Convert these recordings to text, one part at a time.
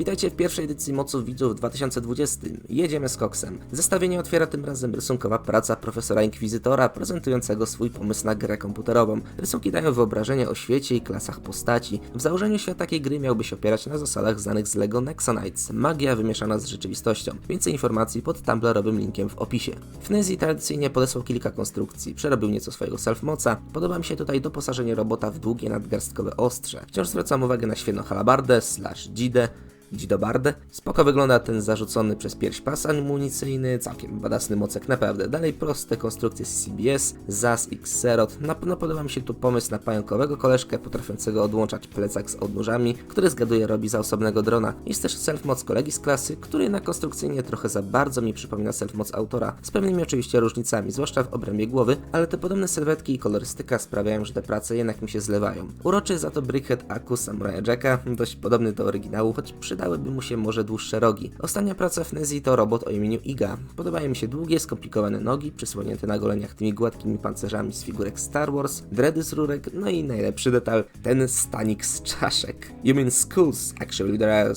Witajcie w pierwszej edycji Moców Widzów w 2020. Jedziemy z koksem. Zestawienie otwiera tym razem rysunkowa praca profesora Inkwizytora prezentującego swój pomysł na grę komputerową. Rysunki dają wyobrażenie o świecie i klasach postaci. W założeniu świat takiej gry miałby się opierać na zasadach znanych z LEGO Nexonites. Magia wymieszana z rzeczywistością. Więcej informacji pod tumblrowym linkiem w opisie. Fnezji tradycyjnie podesłał kilka konstrukcji. Przerobił nieco swojego self-moca. Podoba mi się tutaj doposażenie robota w długie nadgarstkowe ostrze. Wciąż zwracam uwagę na świetną halabardę slash dzidę, Dzidobardę. Spoko wygląda ten zarzucony przez pierś pas amunicyjny, całkiem badasny mocek naprawdę. Dalej proste konstrukcje z CBS, ZAS X Serot. Na pewno podoba mi się tu pomysł na pająkowego koleżkę potrafiącego odłączać plecak z odnóżami, który zgaduje robi za osobnego drona. Jest też self-moc kolegi z klasy, który na konstrukcyjnie trochę za bardzo mi przypomina self-moc autora, z pewnymi oczywiście różnicami, zwłaszcza w obrębie głowy, ale te podobne sylwetki i kolorystyka sprawiają, że te prace jednak mi się zlewają. Uroczy za to Brickhead Aku Samurai Jacka, dość podobny do oryginału, choć przydałyby mu się może dłuższe rogi. Ostatnia praca Fnezji to robot o imieniu Iga. Podobają mi się długie, skomplikowane nogi, przysłonięte na goleniach tymi gładkimi pancerzami z figurek Star Wars, dready z rurek, no i najlepszy detal, ten stanik z czaszek. You mean schools, actually there are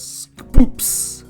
poops.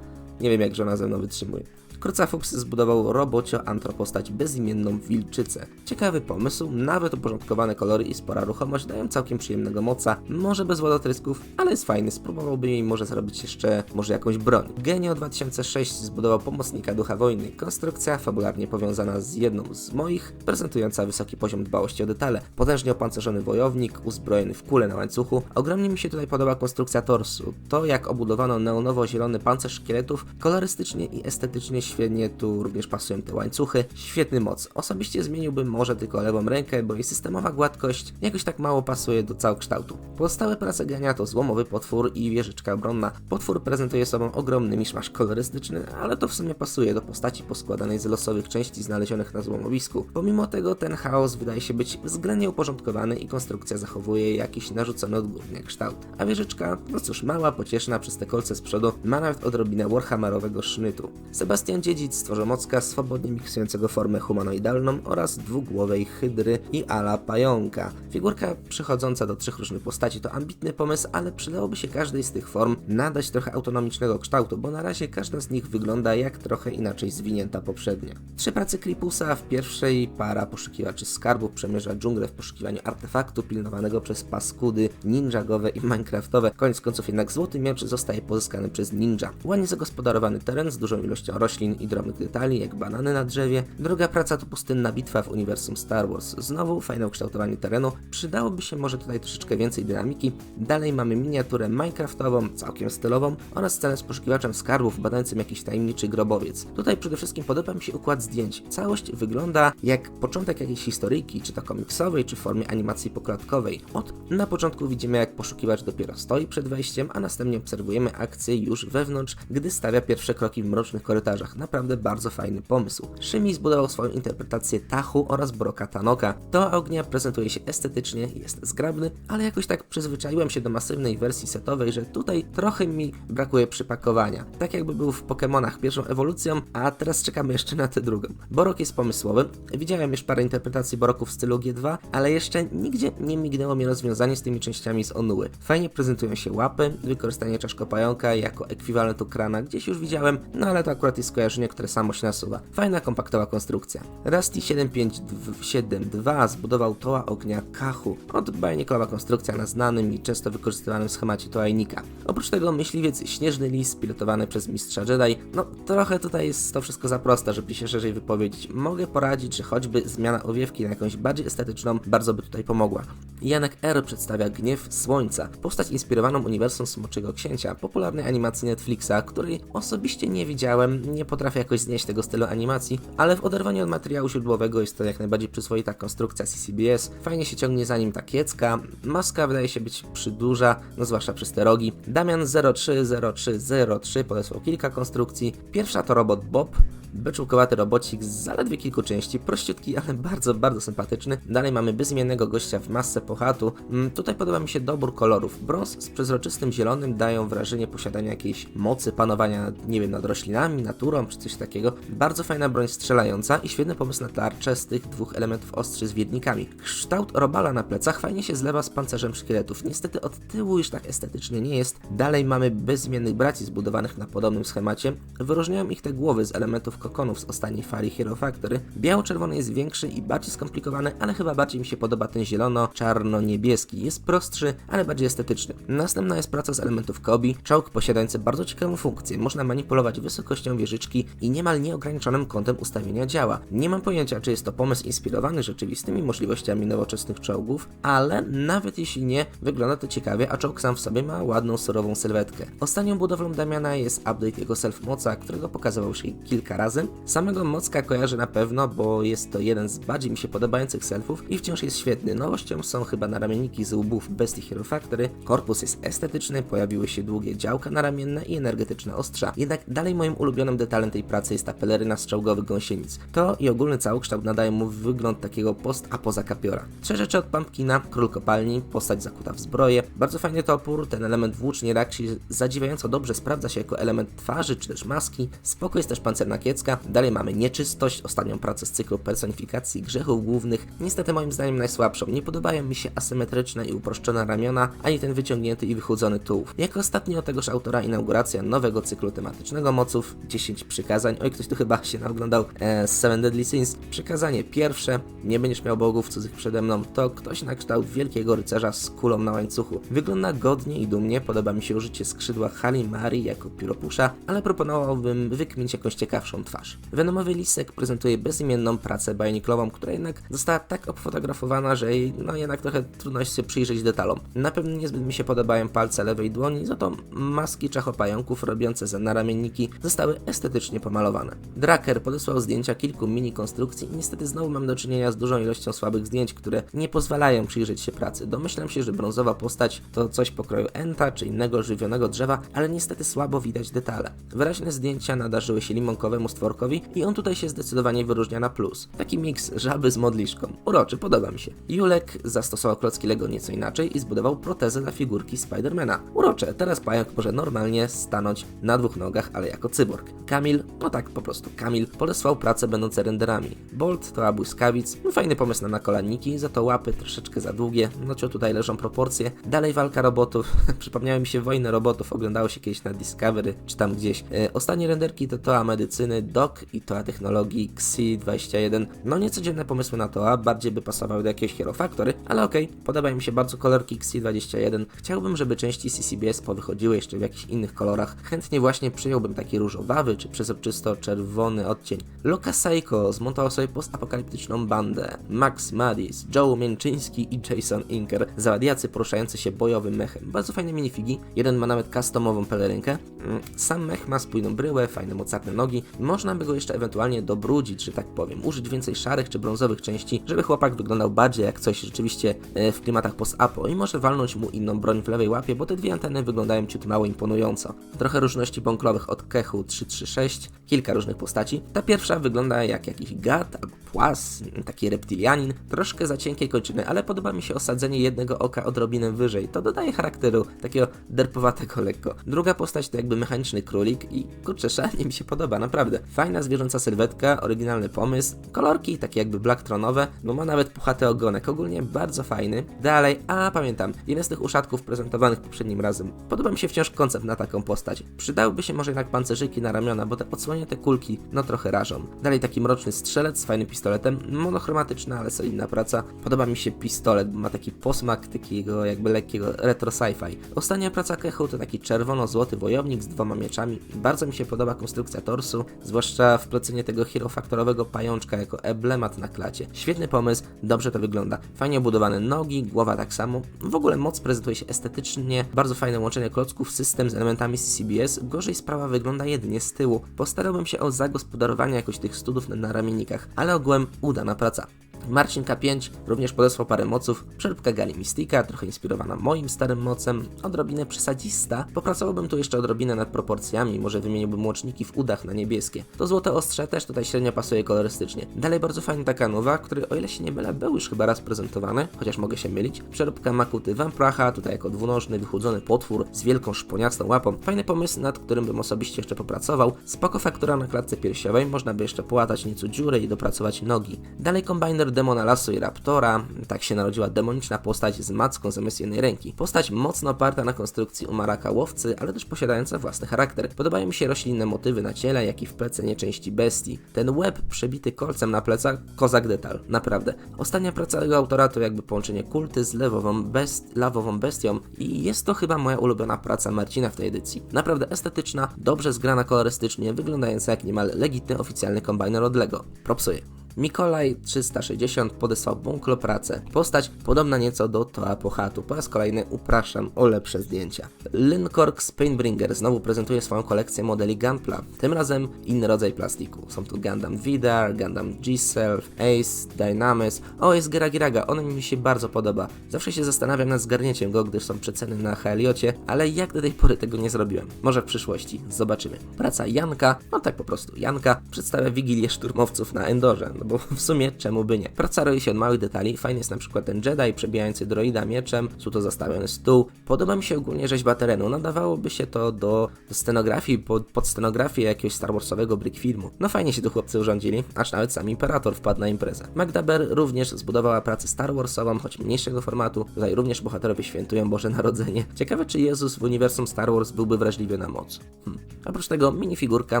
Nie wiem jak żona ze mną wytrzymuje. Wkrótce Fuchs zbudował robocio-antropostać bezimienną wilczycę. Ciekawy pomysł, nawet uporządkowane kolory i spora ruchomość dają całkiem przyjemnego moca, może bez wodotrysków, ale jest fajny, spróbowałbym jej może zrobić jeszcze może jakąś broń. Genio 2006 zbudował pomocnika ducha wojny, konstrukcja fabularnie powiązana z jedną z moich, prezentująca wysoki poziom dbałości o detale. Potężnie opancerzony wojownik, uzbrojony w kulę na łańcuchu. Ogromnie mi się tutaj podoba konstrukcja torsu. To jak obudowano neonowo-zielony pancerz szkieletów, kolorystycznie i estetycznie świetnie tu również pasują te łańcuchy. Świetny moc. Osobiście zmieniłbym może tylko lewą rękę, bo jej systemowa gładkość jakoś tak mało pasuje do całokształtu. Pozostałe prace Genia to złomowy potwór i wieżyczka obronna. Potwór prezentuje sobą ogromny miszmasz kolorystyczny, ale to w sumie pasuje do postaci poskładanej z losowych części znalezionych na złomowisku. Pomimo tego ten chaos wydaje się być względnie uporządkowany i konstrukcja zachowuje jakiś narzucony odgórnie kształt. A wieżyczka, no cóż, mała, pocieszna przez te kolce z przodu, ma nawet odrobinę warhammerowego sznytu. Sebastian Dziedzic stworzył mocka swobodnie miksującego formę humanoidalną oraz dwugłowej hydry i ala pająka. Figurka przechodząca do trzech różnych postaci to ambitny pomysł, ale przydałoby się każdej z tych form nadać trochę autonomicznego kształtu, bo na razie każda z nich wygląda jak trochę inaczej zwinięta poprzednia. Trzy prace Kripusa, w pierwszej para poszukiwaczy skarbów przemierza dżunglę w poszukiwaniu artefaktu pilnowanego przez paskudy ninjagowe i minecraftowe. Koniec końców jednak złoty miecz zostaje pozyskany przez ninja. Ładnie zagospodarowany teren z dużą ilością roślin i drobnych detali, jak banany na drzewie. Druga praca to pustynna bitwa w uniwersum Star Wars. Znowu fajne ukształtowanie terenu. Przydałoby się może tutaj troszeczkę więcej dynamiki. Dalej mamy miniaturę minecraftową, całkiem stylową oraz scenę z poszukiwaczem skarbów badającym jakiś tajemniczy grobowiec. Tutaj przede wszystkim podoba mi się układ zdjęć. Całość wygląda jak początek jakiejś historyjki, czy to komiksowej, czy w formie animacji poklatkowej. Od na początku widzimy jak poszukiwacz dopiero stoi przed wejściem, a następnie obserwujemy akcję już wewnątrz, gdy stawia pierwsze kroki w mrocznych korytarzach. Naprawdę bardzo fajny pomysł. Shimi zbudował swoją interpretację Tachu oraz Broka Tanoka. To ognia prezentuje się estetycznie, jest zgrabny, ale jakoś tak przyzwyczaiłem się do masywnej wersji setowej, że tutaj trochę mi brakuje przypakowania. Tak jakby był w Pokémonach pierwszą ewolucją, a teraz czekamy jeszcze na tę drugą. Borok jest pomysłowy. Widziałem już parę interpretacji Boroku w stylu G2, ale jeszcze nigdzie nie mignęło mi rozwiązanie z tymi częściami z Onuły. Fajnie prezentują się łapy, wykorzystanie czaszkopająka jako ekwiwalentu krana gdzieś już widziałem, no ale to akurat jest skojarzenie, które samo się nasuwa. Fajna, kompaktowa konstrukcja. Rusty 7572 zbudował toła ognia Kachu. Od bajnikowa konstrukcja na znanym i często wykorzystywanym schemacie toajnika. Oprócz tego myśliwiec Śnieżny Lis pilotowany przez mistrza Jedi. No trochę tutaj jest to wszystko za proste, żeby się szerzej wypowiedzieć. Mogę poradzić, że choćby zmiana owiewki na jakąś bardziej estetyczną bardzo by tutaj pomogła. Janek R przedstawia Gniew Słońca, postać inspirowaną uniwersum Smoczego Księcia, popularnej animacji Netflixa, której osobiście nie widziałem, nie potrafię jakoś znieść tego stylu animacji, ale w oderwaniu od materiału źródłowego jest to jak najbardziej przyzwoita konstrukcja CCBS, fajnie się ciągnie za nim ta kiecka, maska wydaje się być przyduża, no zwłaszcza przez te rogi. Damian 030303 podesłał kilka konstrukcji, pierwsza to robot Bob, Beczułkowaty robocik z zaledwie kilku części, prościutki, ale bardzo, bardzo sympatyczny. Dalej mamy bezimiennego gościa w masce pohatu. Mm, Tutaj podoba mi się dobór kolorów. Brąz z przezroczystym zielonym dają wrażenie posiadania jakiejś mocy, panowania, nad, nie wiem, nad roślinami, naturą czy coś takiego. Bardzo fajna broń strzelająca i świetny pomysł na tarczę z tych dwóch elementów ostrzy z wiednikami. Kształt robala na plecach fajnie się zlewa z pancerzem szkieletów. Niestety od tyłu już tak estetycznie nie jest. Dalej mamy bezimiennych braci zbudowanych na podobnym schemacie. Wyróżniają ich te głowy z elementów kokonów z ostatniej fali Hero Factory. Biało-czerwony jest większy i bardziej skomplikowany, ale chyba bardziej mi się podoba ten zielono-czarno-niebieski. Jest prostszy, ale bardziej estetyczny. Następna jest praca z elementów Kobi. Czołg posiadający bardzo ciekawą funkcję. Można manipulować wysokością wieżyczki i niemal nieograniczonym kątem ustawienia działa. Nie mam pojęcia, czy jest to pomysł inspirowany rzeczywistymi możliwościami nowoczesnych czołgów, ale nawet jeśli nie, wygląda to ciekawie, a czołg sam w sobie ma ładną, surową sylwetkę. Ostatnią budowlą Damiana jest update jego self-moca, którego pokazywał już kilka razy. Samego mocka kojarzę na pewno, bo jest to jeden z bardziej mi się podobających selfów i wciąż jest świetny. Nowością są chyba naramienniki z łbów Bestii Hero Factory. Korpus jest estetyczny, pojawiły się długie działka naramienne i energetyczne ostrza. Jednak dalej moim ulubionym detalem tej pracy jest ta peleryna z czołgowych gąsienic. To i ogólny całokształt nadaje mu wygląd takiego post-apoza kapiora. Trzy rzeczy od Pumpkina, król kopalni, postać zakuta w zbroję, bardzo fajny topór, ten element włóczni reakcji zadziwiająco dobrze sprawdza się jako element twarzy czy też maski, spoko jest też pancerna kiecka, dalej mamy nieczystość, ostatnią pracę z cyklu personifikacji grzechów głównych, niestety moim zdaniem najsłabszą, nie podobają mi się asymetryczne i uproszczone ramiona, ani ten wyciągnięty i wychudzony tułów. Jako ostatni od tegoż autora inauguracja nowego cyklu tematycznego moców, 10 przykazań, oj ktoś tu chyba się naoglądał e, z Seven Deadly Sins, przykazanie pierwsze, nie będziesz miał bogów cudzych przede mną, to ktoś na kształt wielkiego rycerza z kulą na łańcuchu. Wygląda godnie i dumnie, podoba mi się użycie skrzydła Halimari jako pióropusza, ale proponowałbym wykminić jakąś ciekawszą twarz. Venomowy Lisek prezentuje bezimienną pracę bajoniklową, która jednak została tak obfotografowana, że jej, no jednak trochę trudno się przyjrzeć detalom. Na pewno niezbyt mi się podobają palce lewej dłoni, za to maski czachopająków robiące za naramienniki zostały estetycznie pomalowane. Draker podesłał zdjęcia kilku mini konstrukcji i niestety znowu mam do czynienia z dużą ilością słabych zdjęć, które nie pozwalają przyjrzeć się pracy. Domyślam się, że brązowa postać to coś pokroju enta czy innego żywionego drzewa, ale niestety słabo widać detale. Wyraźne zdjęcia nadarzyły się limonkowemu stworkowi i on tutaj się zdecydowanie wyróżnia na plus. Taki miks żaby z modliszką. Uroczy, podoba mi się. Julek zastosował klocki Lego nieco inaczej i zbudował protezę dla figurki Spidermana. Urocze, teraz pająk może normalnie stanąć na dwóch nogach, ale jako cyborg. Kamil, no tak po prostu Kamil, podesłał prace będące renderami. Bolt to błyskawic, no fajny pomysł na nakolaniki, za to łapy troszeczkę za długie, no co tutaj leżą proporcje. Dalej walka robotów, przypomniały mi się wojny robotów, oglądało się kiedyś na Discovery, czy tam gdzieś. E, ostatnie renderki to Toa Medycyny, Doc i Toa Technologii XI21. No niecodzienne pomysły na Toa, bardziej by pasowały do jakiegoś Hero Factory, ale okej, podobają mi się bardzo kolorki XI21. Chciałbym, żeby części CCBS powychodziły jeszcze w jakichś innych kolorach. Chętnie właśnie przyjąłbym taki różowawy, czy przezroczysto czerwony odcień. Luka Seiko zmontował sobie postapokaliptyczną bandę. Max Madis, Joe Mięczyński i Jason Inker, zawadiacy poruszający się bojowym mechem. Bardzo fajne minifigi, jeden ma nawet customową pelerynkę. Mm, Sam mech ma spójną bryłę, fajne mocarne nogi. Można by go jeszcze ewentualnie dobrudzić, że tak powiem. Użyć więcej szarych czy brązowych części, żeby chłopak wyglądał bardziej jak coś rzeczywiście e, w klimatach post-apo i może walnąć mu inną broń w lewej łapie, bo te dwie anteny wyglądają ciut mało imponująco. Trochę różności bąklowych od Kechu 336, kilka różnych postaci. Ta pierwsza wygląda jak jakiś gad płas, taki reptilianin, troszkę za cienkie kończyny, ale podoba mi się osadzenie jednego oka odrobinę wyżej. To dodaje charakteru takiego derpowatego lekko. Druga postać to jakby mechaniczny królik i kurczę, szalenie mi się podoba, naprawdę. Fajna zwierzęca sylwetka, oryginalny pomysł, kolorki takie jakby blacktronowe, bo ma nawet puchaty ogonek, ogólnie bardzo fajny. Dalej, a pamiętam, jeden z tych uszatków prezentowanych poprzednim razem. Podoba mi się wciąż koncept na taką postać. Przydałyby się może jednak pancerzyki na ramiona, bo te odsłonięte kulki no trochę rażą. Dalej taki mroczny strzelec z fajnym pistoletem, monochromatyczna, ale solidna praca. Podoba mi się pistolet, ma taki posmak takiego jakby lekkiego retro sci-fi. Ostatnia praca Kechu to taki czerwono-złoty wojownik z dwoma mieczami. Bardzo mi się podoba konstrukcja torsu, zwłaszcza wplecenie tego hero faktorowego pajączka jako emblemat na klacie. Świetny pomysł, dobrze to wygląda. Fajnie obudowane nogi, głowa tak samo. W ogóle moc prezentuje się estetycznie, bardzo fajne łączenie klocków, system z elementami CCBS. Gorzej sprawa wygląda jedynie z tyłu. Postarałbym się o zagospodarowanie jakoś tych studów na, na ramienikach, ale ogółem udana praca. Marcin K5 również podesłał parę moców, przeróbka Gali Mystika, trochę inspirowana moim starym mocem, odrobinę przesadzista, popracowałbym tu jeszcze odrobinę nad proporcjami, może wymieniłbym łączniki w udach na niebieskie. To złote ostrze też tutaj średnio pasuje kolorystycznie. Dalej bardzo fajny taka nowa, który o ile się nie mylę był już chyba raz prezentowany, chociaż mogę się mylić. Przeróbka Makuty Vampracha, tutaj jako dwunożny, wychudzony potwór z wielką szponiastą łapą. Fajny pomysł, nad którym bym osobiście jeszcze popracował. Spoko faktura na klatce piersiowej, można by jeszcze połatać nieco dziury i dopracować nogi. Dalej kombiner demona lasu i raptora, tak się narodziła demoniczna postać z macką zamiast jednej ręki. Postać mocno oparta na konstrukcji umaraka łowcy, ale też posiadająca własny charakter. Podobają mi się roślinne motywy na ciele, jak i w plecenie części bestii. Ten łeb przebity kolcem na plecach, kozak detal, naprawdę. Ostatnia praca tego autora to jakby połączenie kulty z lewową, best, lawową bestią i jest to chyba moja ulubiona praca Marcina w tej edycji. Naprawdę estetyczna, dobrze zgrana kolorystycznie, wyglądająca jak niemal legitny oficjalny kombiner od LEGO. Propsuję. Mikolaj 360 podesłał bunklo pracę. Postać podobna nieco do Toa Pohatu. Po raz kolejny upraszam o lepsze zdjęcia. Linkorg Spainbringer znowu prezentuje swoją kolekcję modeli Gunpla. Tym razem inny rodzaj plastiku. Są tu Gundam Vidar, Gundam G-Self, Ace, Dynamis. O, jest Gera Giraga, on mi się bardzo podoba. Zawsze się zastanawiam nad zgarnięciem go, gdyż są przeceny na Heliocie, ale jak do tej pory tego nie zrobiłem. Może w przyszłości, zobaczymy. Praca Janka, no tak po prostu, Janka przedstawia Wigilię szturmowców na Endorze, no bo w sumie czemu by nie. Praca roi się od małych detali, fajny jest na przykład ten Jedi przebijający droida mieczem, są to zastawiony stół. Podoba mi się ogólnie rzeźba terenu, nadawałoby się to do, scenografii, pod, pod scenografię jakiegoś Star Warsowego brick filmu. No fajnie się tu chłopcy urządzili, aż nawet sam Imperator wpadł na imprezę. Magda Ber również zbudowała pracę Star Warsową, choć mniejszego formatu, tutaj również bohaterowie świętują Boże Narodzenie. Ciekawe czy Jezus w uniwersum Star Wars byłby wrażliwy na moc. Hmm. Oprócz tego minifigurka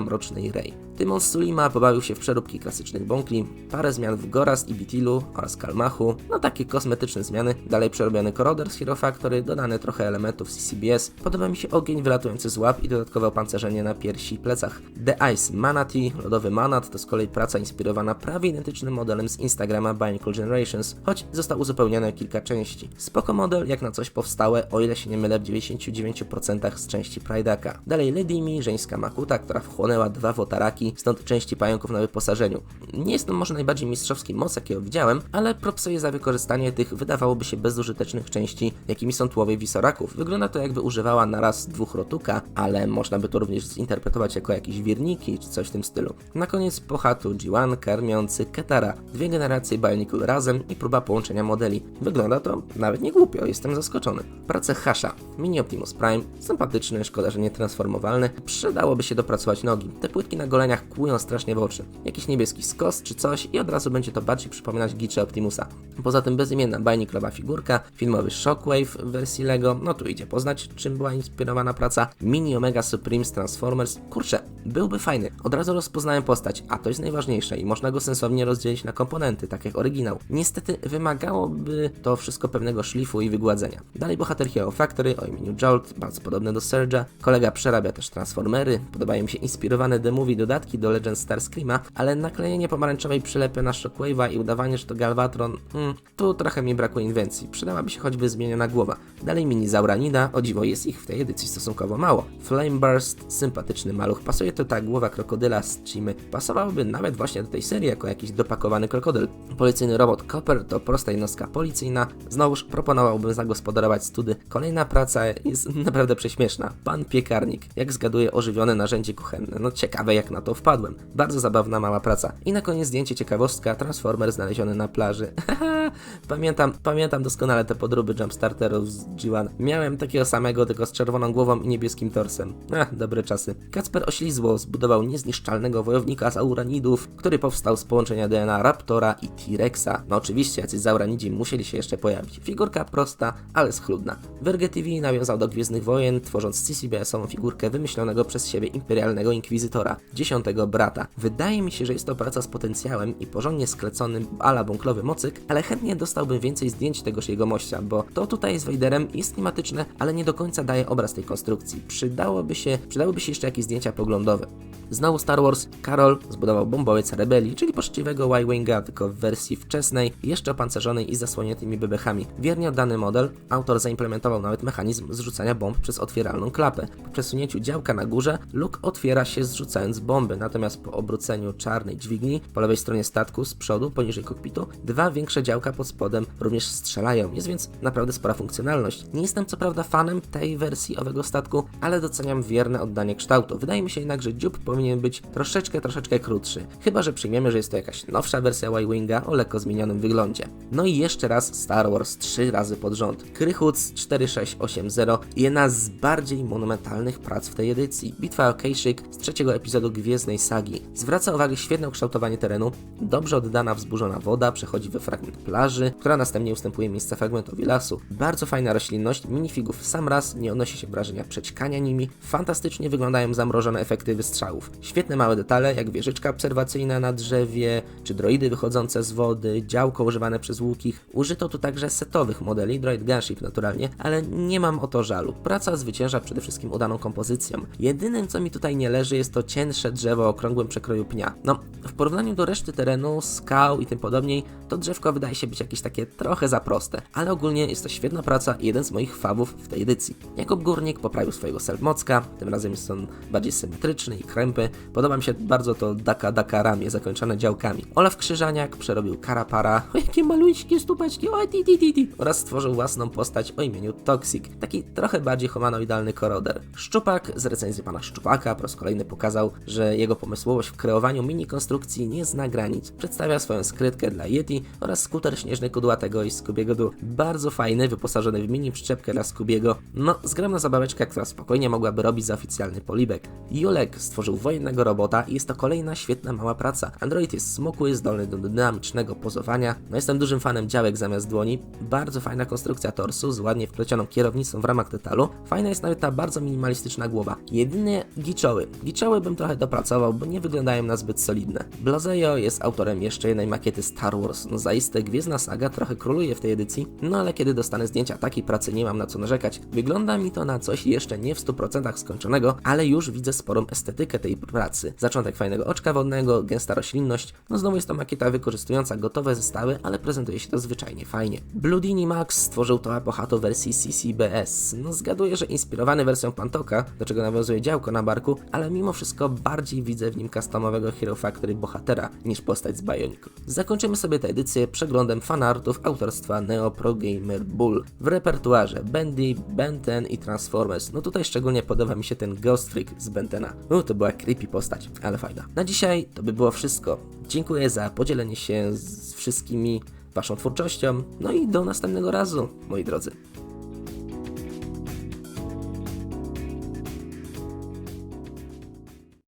Mrocznej Rey. Tymon Sulima pobawił się w przeróbki klasycznych bąkli, parę zmian w Goras i Bitilu oraz Kalmachu, no takie kosmetyczne zmiany, dalej przerobiony koroder z Hero Factory, dodane trochę elementów CCBS, podoba mi się ogień wylatujący z łap i dodatkowe opancerzenie na piersi i plecach. The Ice Manatee, lodowy manat, to z kolei praca inspirowana prawie identycznym modelem z Instagrama Bionicle Generations, choć został uzupełniony o kilka części. Spoko model jak na coś powstałe, o ile się nie mylę w 99% z części Pridaka. Dalej Lady Mi, żeńska Makuta, która wchłonęła dwa wotaraki, stąd części pająków na wyposażeniu. Nie może najbardziej mistrzowski moc, jakiego widziałem, ale propsuję za wykorzystanie tych wydawałoby się bezużytecznych części, jakimi są tłowie wisoraków. Wygląda to jakby używała naraz dwóch rotuka, ale można by to również zinterpretować jako jakieś wirniki czy coś w tym stylu. Na koniec pochatu G1 karmiący Ketara, dwie generacje Bionicle razem i próba połączenia modeli. Wygląda to nawet nie głupio, jestem zaskoczony. Prace Hasha, Mini Optimus Prime, sympatyczny, szkoda, że nie transformowalny. Przydałoby się dopracować nogi. Te płytki na goleniach kłują strasznie w oczy. Jakiś niebieski skos czy coś i od razu będzie to bardziej przypominać Gicze Optimusa. Poza tym bezimienna bajniklowa figurka, filmowy Shockwave w wersji LEGO, no tu idzie poznać czym była inspirowana praca, Mini Omega Supreme z Transformers. Kurczę, byłby fajny. Od razu rozpoznałem postać, a to jest najważniejsze i można go sensownie rozdzielić na komponenty, tak jak oryginał. Niestety wymagałoby to wszystko pewnego szlifu i wygładzenia. Dalej bohater Hero Factory o imieniu Jolt, bardzo podobny do Surge'a. Kolega przerabia też Transformery, podobają mi się inspirowane The Movie dodatki do Legend Starscreama, ale naklejenie pomarańczowej przylepy na Shockwave'a i udawanie, że to Galvatron, hmm, tu trochę mi brakuje inwencji. Przydałaby się choćby zmieniona głowa. Dalej mini Zauranida, o dziwo jest ich w tej edycji stosunkowo mało. Flame Burst, sympatyczny maluch, pasuje to ta głowa krokodyla z Chimy. Pasowałoby nawet właśnie do tej serii jako jakiś dopakowany krokodyl. Policyjny robot Copper to prosta jednostka policyjna. Znowuż proponowałbym zagospodarować study. Kolejna praca jest naprawdę prześmieszna. Pan piekarnik, jak zgaduje ożywione narzędzie kuchenne. No ciekawe jak na to wpadłem. Bardzo zabawna mała praca. I na koniec zdjęcie ciekawostka, Transformer znaleziony na plaży. pamiętam, pamiętam doskonale te podróby Jumpstarterów z G1. Miałem takiego samego, tylko z czerwoną głową i niebieskim torsem. Ach, dobre czasy. Kacper Oślizło zbudował niezniszczalnego wojownika Zauranidów, który powstał z połączenia DNA Raptora i T-Rexa. No oczywiście, jacyś Zauranidzi musieli się jeszcze pojawić. Figurka prosta, ale schludna. Verge TV nawiązał do Gwiezdnych Wojen, tworząc CCBS-ową figurkę wymyślonego przez siebie imperialnego inkwizytora, dziesiątego brata. Wydaje mi się, że jest to praca z potencjałem i porządnie sklecony ala bunklowy mocyk, ale chętnie dostałbym więcej zdjęć tegoż jego mościa, bo to tutaj z Vaderem jest klimatyczne, ale nie do końca daje obraz tej konstrukcji. Przydałoby się, przydałyby się jeszcze jakieś zdjęcia poglądowe. Znowu Star Wars, Carol zbudował bombowiec rebelii, czyli poczciwego Y-Winga, tylko w wersji wczesnej, jeszcze opancerzonej i zasłoniętymi bebechami. Wiernie oddany model, autor zaimplementował nawet mechanizm zrzucania bomb przez otwieralną klapę. Po przesunięciu działka na górze, luk otwiera się zrzucając bomby, natomiast po obróceniu czarnej dźwigni, po lewej stronie statku, z przodu, poniżej kokpitu, dwa większe działka pod spodem również strzelają. Jest więc naprawdę spora funkcjonalność. Nie jestem co prawda fanem tej wersji owego statku, ale doceniam wierne oddanie kształtu. Wydaje mi się jednak, że dziób powinien być troszeczkę, troszeczkę krótszy. Chyba, że przyjmiemy, że jest to jakaś nowsza wersja Y-Winga o lekko zmienionym wyglądzie. No i jeszcze raz Star Wars trzy razy pod rząd. Krychuc 4680 jedna z bardziej monumentalnych prac w tej edycji. Bitwa o Kashyyyk z trzeciego epizodu Gwiezdnej Sagi. Zwraca uwagę świetne ukształtowanie terenu, dobrze oddana wzburzona woda przechodzi we fragment plaży, która następnie ustępuje miejsce fragmentowi lasu. Bardzo fajna roślinność, minifigów w sam raz, nie odnosi się wrażenia przeciekania nimi, fantastycznie wyglądają zamrożone efekty wystrzałów. Świetne małe detale, jak wieżyczka obserwacyjna na drzewie, czy droidy wychodzące z wody, działko używane przez łukich. Użyto tu także setowych modeli, droid gunship naturalnie, ale nie mam o to żalu. Praca zwycięża przede wszystkim udaną kompozycją. Jedynym co mi tutaj nie leży jest to cięższe drzewo o okrągłym przekroju pnia. No, w porównaniu do reszty terenu, skał i tym podobniej, to drzewko wydaje się być jakieś takie trochę za proste, ale ogólnie jest to świetna praca i jeden z moich fawów w tej edycji. Jakub Górnik poprawił swojego selfmocka, tym razem jest on bardziej symetryczny i krępy. Podoba mi się bardzo to Daka Daka ramię zakończone działkami. Olaf Krzyżaniak przerobił Karapara, o jakie maluśkie stupeczki, o ti ti ti ti, oraz stworzył własną postać o imieniu Toxic, taki trochę bardziej humanoidalny koroder. Szczupak z recenzji pana Szczupaka po raz kolejny pokazał, że jego pomysłowość w kreowaniu mini konstrukcji nie zna granic. Przedstawia swoją skrytkę dla Yeti oraz skuter śnieżny kudłatego i Scoobiego Doo. Bardzo fajny, wyposażony w mini przyczepkę dla Scoobiego. No, zgromna zabaweczka, która spokojnie mogłaby robić za oficjalny polibek. Julek stworzył wojennego robota i jest to kolejna świetna mała praca. Android jest smukły, zdolny do dynamicznego pozowania. No, jestem dużym fanem działek zamiast dłoni. Bardzo fajna konstrukcja torsu z ładnie wplecioną kierownicą w ramach detalu. Fajna jest nawet ta bardzo minimalistyczna głowa. Jedynie giczoły. Giczoły bym trochę dopracował, bo nie wyglądają na zbyt solidne. Blazejo jest autorem jeszcze jednej makiety Star Wars. No zaiste Gwiezdna Saga trochę króluje w tej edycji, no ale kiedy dostanę zdjęcia takiej pracy nie mam na co narzekać. Wygląda mi to na coś jeszcze nie w 100% skończonego, ale już widzę sporą estetykę tej pracy. Zaczątek fajnego oczka wodnego, gęsta roślinność, no znowu jest to makieta wykorzystująca gotowe zestawy, ale prezentuje się to zwyczajnie fajnie. Bloodini Max stworzył to Apohato wersji CCBS. No zgaduję, że inspirowany wersją Pantoka, do czego nawiązuje działko na barku, ale mimo wszystko bardziej widzę w nim customowego Hero Factory bohatera niż postać z Bioniku. Zakończymy sobie tę edycję przeglądem fanartów autorstwa Neo Pro Gamer Bull. W repertuarze Bendy, Benten i Transformers. No tutaj szczególnie podoba mi się ten Ghost Freak z Bentena. No to była creepy postać, ale fajna. Na dzisiaj to by było wszystko. Dziękuję za podzielenie się z wszystkimi waszą twórczością. No i do następnego razu, moi drodzy.